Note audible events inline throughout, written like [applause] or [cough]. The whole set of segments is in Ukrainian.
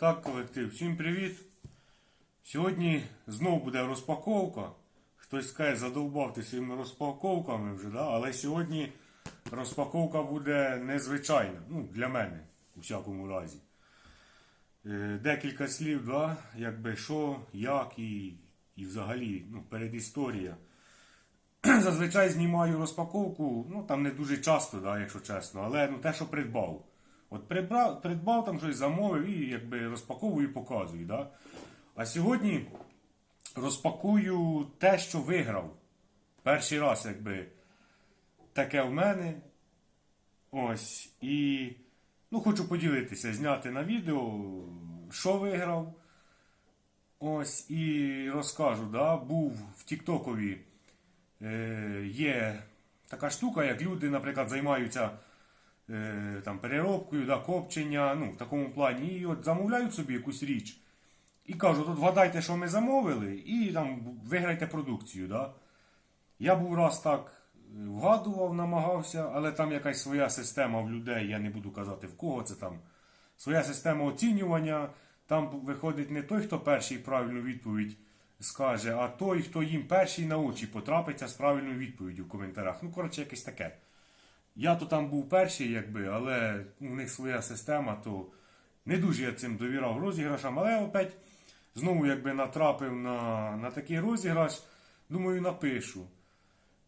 Так, колектив, всім привіт. Сьогодні знову буде розпаковка. Хтось скаже, задовбав ти своїми розпаковками вже, да? але сьогодні розпаковка буде незвичайна. Ну, для мене, у всякому разі. Е, Декілька слів, да? якби що, як і, і взагалі ну, передісторія. [clears throat] Зазвичай знімаю розпаковку, ну там не дуже часто, да, якщо чесно, але ну, те, що придбав. От придбав, придбав там щось замовив і якби розпаковую і показую. Да? А сьогодні розпакую те, що виграв. Перший раз, якби таке в мене. Ось. І ну, хочу поділитися, зняти на відео, що виграв. Ось, і розкажу, да, був в Тіктокові е, є така штука, як люди, наприклад, займаються там, переробкою, да, копчення, ну, в такому плані, і от замовляють собі якусь річ. І кажуть, от вгадайте, що ми замовили, і там виграйте продукцію. Да? Я був раз так е, вгадував, намагався, але там якась своя система в людей, я не буду казати в кого це там. Своя система оцінювання. Там виходить не той, хто перший правильну відповідь скаже, а той, хто їм перший на очі потрапиться з правильною відповіддю в коментарях. Ну, коротше, якесь таке. Я то там був перший, якби, але у них своя система, то не дуже я цим довіряв розіграшам, але опять знову якби натрапив на, на такий розіграш, думаю, напишу.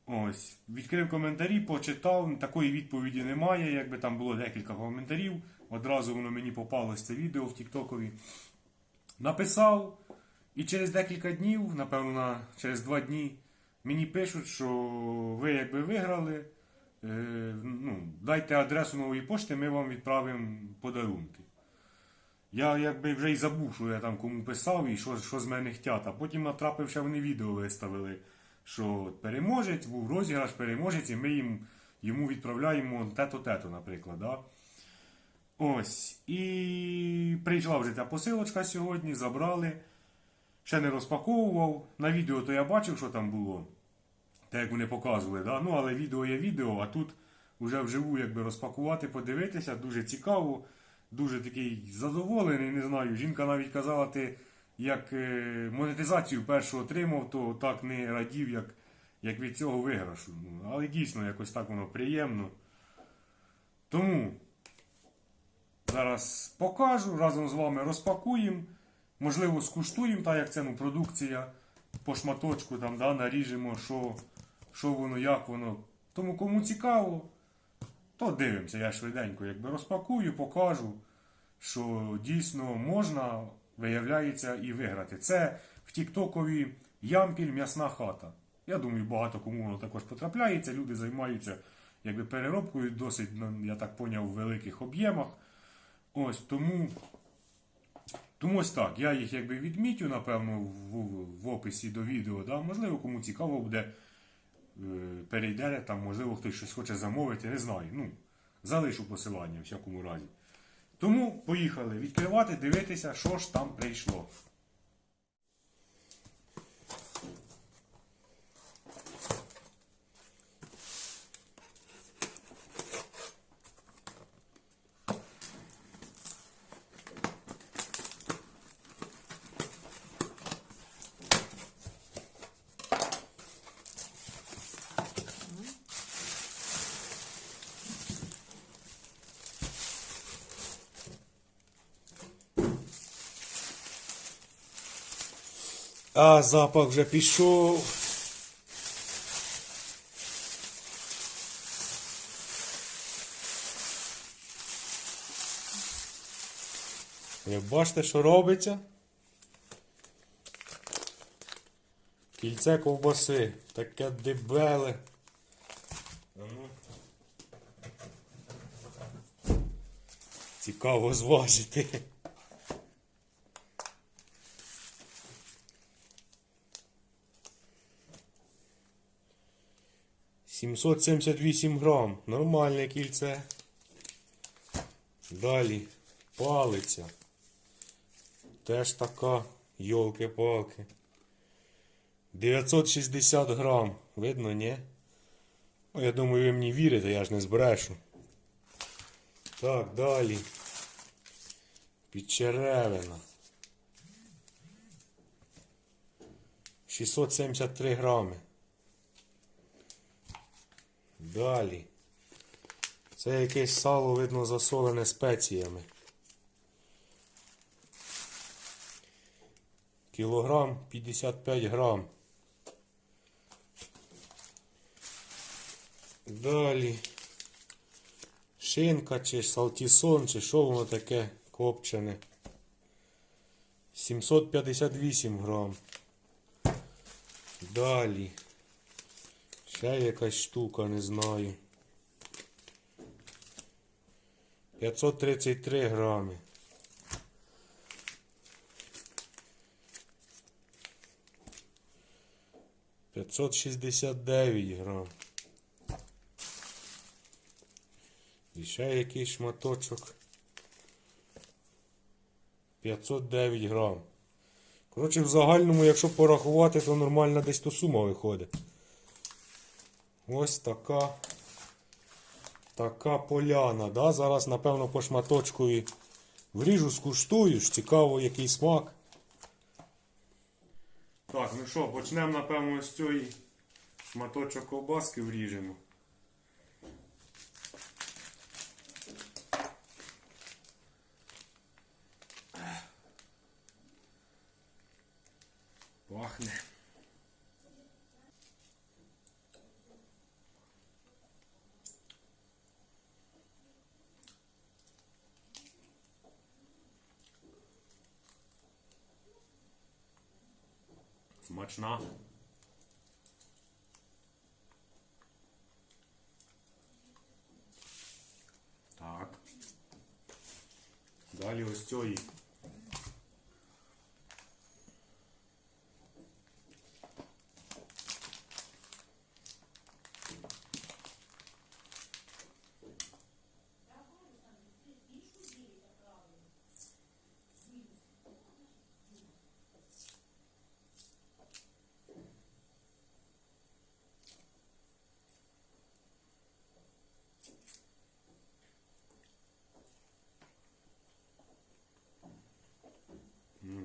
Ось, відкрив коментарі, почитав, такої відповіді немає, якби там було декілька коментарів. Одразу воно мені попалось це відео в Тіктокові. Написав, і через декілька днів, напевно, через два дні, мені пишуть, що ви якби виграли. Е, ну, дайте адресу нової пошти, ми вам відправимо подарунки. Я якби вже й забув, що я там кому писав і що, що з мене хотять. А потім натрапив, що вони відео виставили, що переможець, був розіграш, переможець, і ми їм, йому відправляємо тето-тето, наприклад. Да? Ось. І прийшла вже ця посилочка сьогодні, забрали. Ще не розпаковував. На відео то я бачив, що там було. Те, як вони показували. Да? Ну, але відео є відео, а тут вже вживу якби розпакувати, подивитися, дуже цікаво, дуже такий задоволений, не знаю. Жінка навіть казала, ти як е, монетизацію першу отримав, то так не радів, як, як від цього виграшу. Ну, але дійсно якось так воно приємно. Тому зараз покажу, разом з вами розпакуємо. Можливо, скуштуємо, так як це ну, продукція по шматочку там, да, наріжемо, що, що воно, як воно. Тому кому цікаво, то дивимося. Я швиденько якби розпакую, покажу, що дійсно можна, виявляється, і виграти. Це в Тіктокові ямпіль м'ясна хата. Я думаю, багато кому воно також потрапляється. Люди займаються якби, переробкою досить, я так поняв, в великих об'ємах. Ось тому. Тому ось так, я їх якби відмітю, напевно, в, в описі до відео. Да? Можливо, кому цікаво буде, перейде, там, можливо, хтось щось хоче замовити, не знаю. Ну, залишу посилання в всякому разі. Тому поїхали відкривати, дивитися, що ж там прийшло. А, запах вже пішов. Ви бачите, що робиться? Кільце ковбаси. Таке дебеле. Цікаво зважити. Сімсот сімдесят вісім грам. Нормальне кільце. Далі палиця. Теж така, йолки-палки. 960 грам. Видно, ні? Ну, я думаю, ви мені вірите, я ж не збрешу. Так, далі. Підчеревина. 673 грами. Далі. Це якесь сало, видно, засолене спеціями. Кілограм 55 грам. Далі. Шинка чи салтісон, чи що воно таке копчене. 758 грам. Далі. Ще якась штука, не знаю. 533 грами. П'ятсот шістдесят дев'ять грам. І ще якийсь шматочок. 509 грам. Коротше, в загальному, якщо порахувати, то нормально десь то сума виходить. Ось така. Така поляна. Да? Зараз, напевно, по шматочкові вріжу, скуштую. ж Цікаво, який смак. Так, ну що, почнемо, напевно, з цієї шматочок ковбаски вріжемо. Смачна. Так. Далі ось цієї.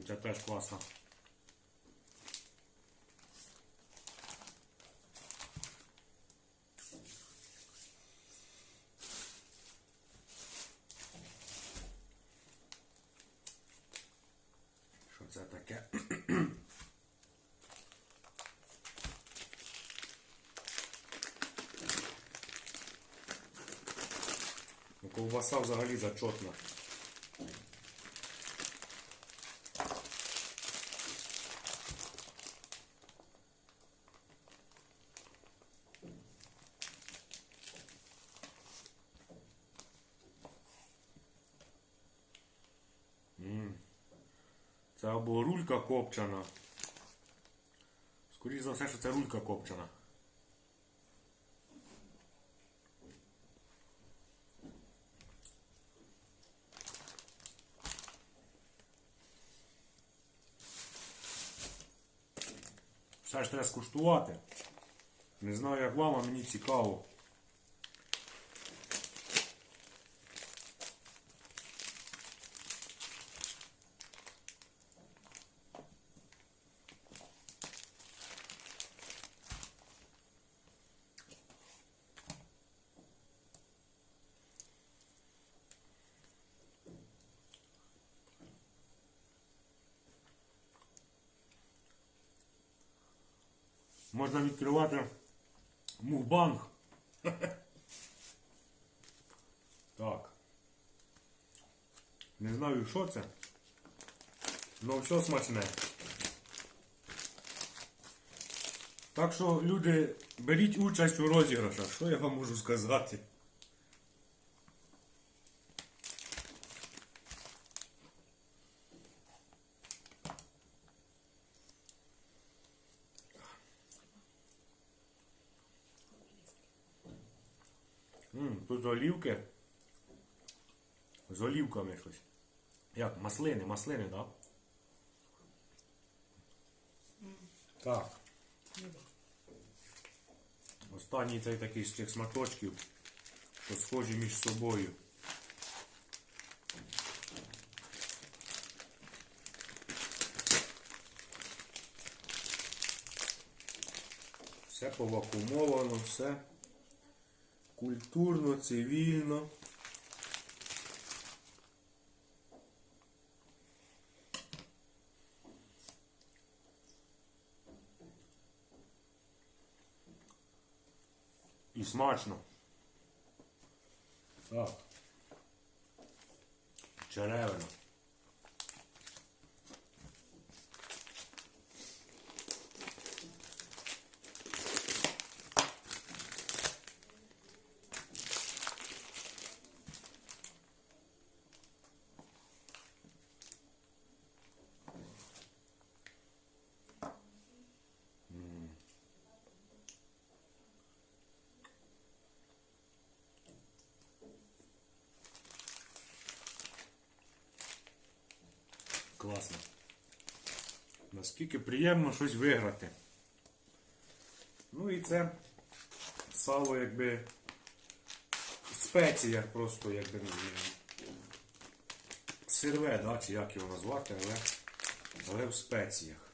Це теж класно. Що це таке? Ну, Ковбаса взагалі зачотна. Це або рулька копчена. Скоріше за все, що це рулька копчена. Все ж треба скуштувати. Не знаю, як вам, а мені цікаво. Можна відкривати мухбанг. Так. Не знаю, що це. Ну все смачне. Так що, люди, беріть участь у розіграшах. Що я вам можу сказати? Ммм, Тут олівки. З олівками щось. Як, маслини, маслини, так? Да? Так. Останній цей такий з цих сматочків, що схожі між собою. Все повакумовано, все культурно, цивільно. І смачно. Так. Черевина. Класно. Наскільки приємно щось виграти. Ну і це сало якби в спеціях просто якби не. Сирве, да, чи як його назвати, але, але в спеціях.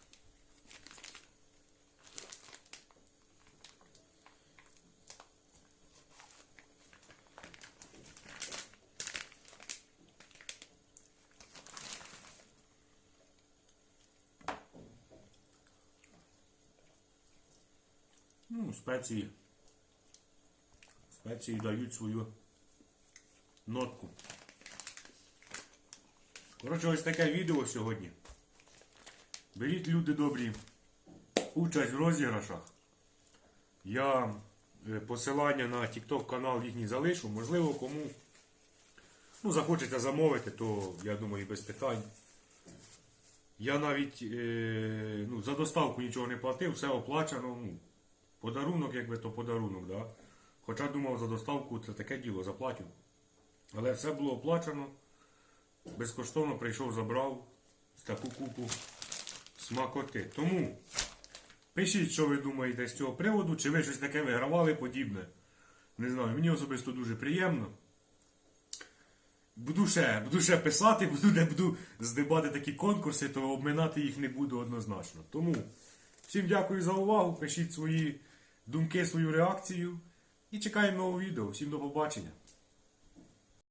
Ну, спеції. Спеції дають свою нотку. Коротше, ось таке відео сьогодні. Беріть люди добрі. Участь в розіграшах. Я е, посилання на TikTok канал їхній залишу. Можливо, кому ну, захочеться замовити, то я думаю без питань. Я навіть е, ну, за доставку нічого не платив, все оплачено. Ну, Подарунок, якби то подарунок, да? Хоча думав за доставку це таке діло, заплатив. Але все було оплачено. Безкоштовно прийшов, забрав таку купу смакоти. Тому пишіть, що ви думаєте з цього приводу, чи ви щось таке вигравали подібне. Не знаю, мені особисто дуже приємно. Буду ще, буду ще писати, [laughs] буду, де буду здибати такі конкурси, то обминати їх не буду однозначно. Тому всім дякую за увагу. Пишіть свої думки, свою реакцію. І чекаємо нового відео. Всім до побачення.